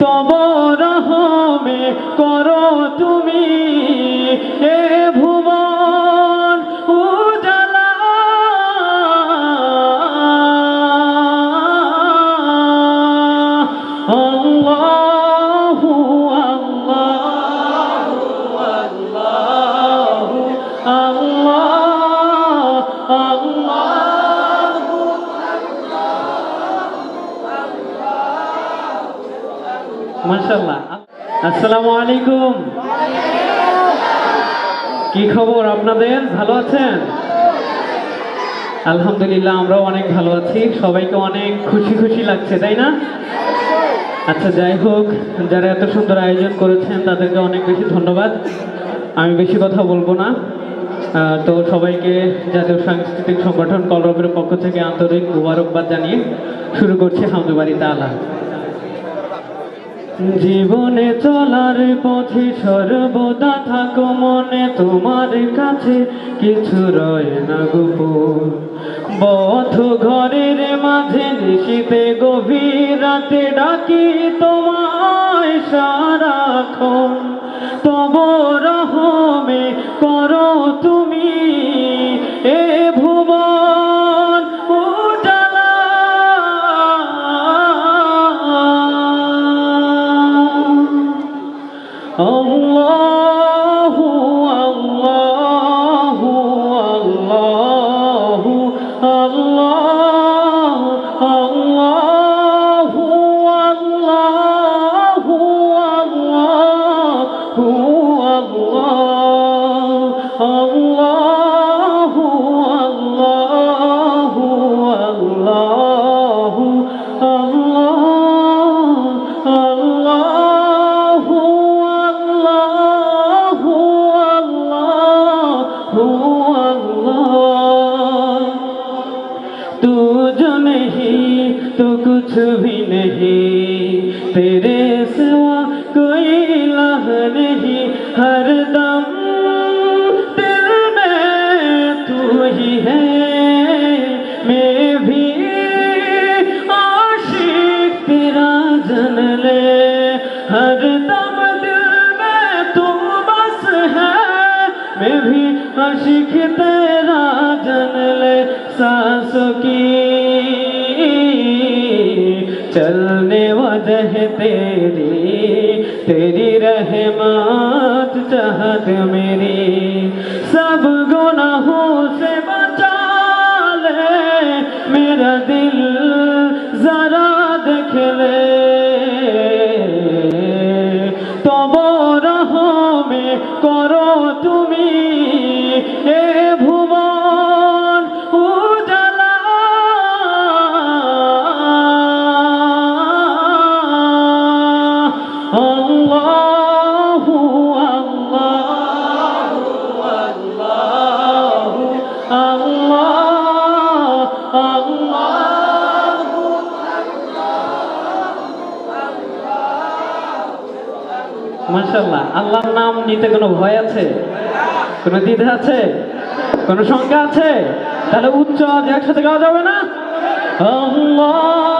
তব মাশাল্লাহ আসসালামু আলাইকুম। কি খবর আপনাদের? ভালো আছেন? আলহামদুলিল্লাহ, আমরাও অনেক ভালো আছি। সবাইকে অনেক খুশি খুশি লাগছে, তাই না? আচ্ছা যাই হোক, যারা এত সুন্দর আয়োজন করেছেন, তাদেরকে অনেক বেশি ধন্যবাদ। আমি বেশি কথা বলব না। তো সবাইকে জাতীয় সাংস্কৃতিক সংগঠন কলরবের পক্ষ থেকে আন্তরিক মুবারকবাদ জানিয়ে শুরু করছি হামদুবাড়ি তালা জীবনে চলার পথে সর্বদা থাকো মনে, তোমার কাছে কিছু রয় না গোপন। বধ ঘরের মাঝে নিশিতে গভীর রাতে ডাকি তোমায় সারাক্ষণ। তব রহমে করো আল্লাহু नहीं तो कुछ भी नहीं। तेरे सिवा कोई इलाह नहीं। हर दम दिल में तू ही है। मैं भी आशिक तेरा जन ले। हर दम दिल में तू बस है। मैं भी आशिक तेरा जन ले। सांसों की चलने वजह तेरी तेरी रहमत चाहत मेरी सब गुनाहों से बचा ले मेरा दिल जरा देख ले तो रहो में करो तुम्हें মাশাল্লাহ আল্লাহর নাম নিতে কোনো ভয় আছে? কোনো দ্বিধা আছে? কোনো সংখ্যা আছে? তাহলে উচ্চ আজ একসাথে গাওয়া যাবে না? আল্লাহ!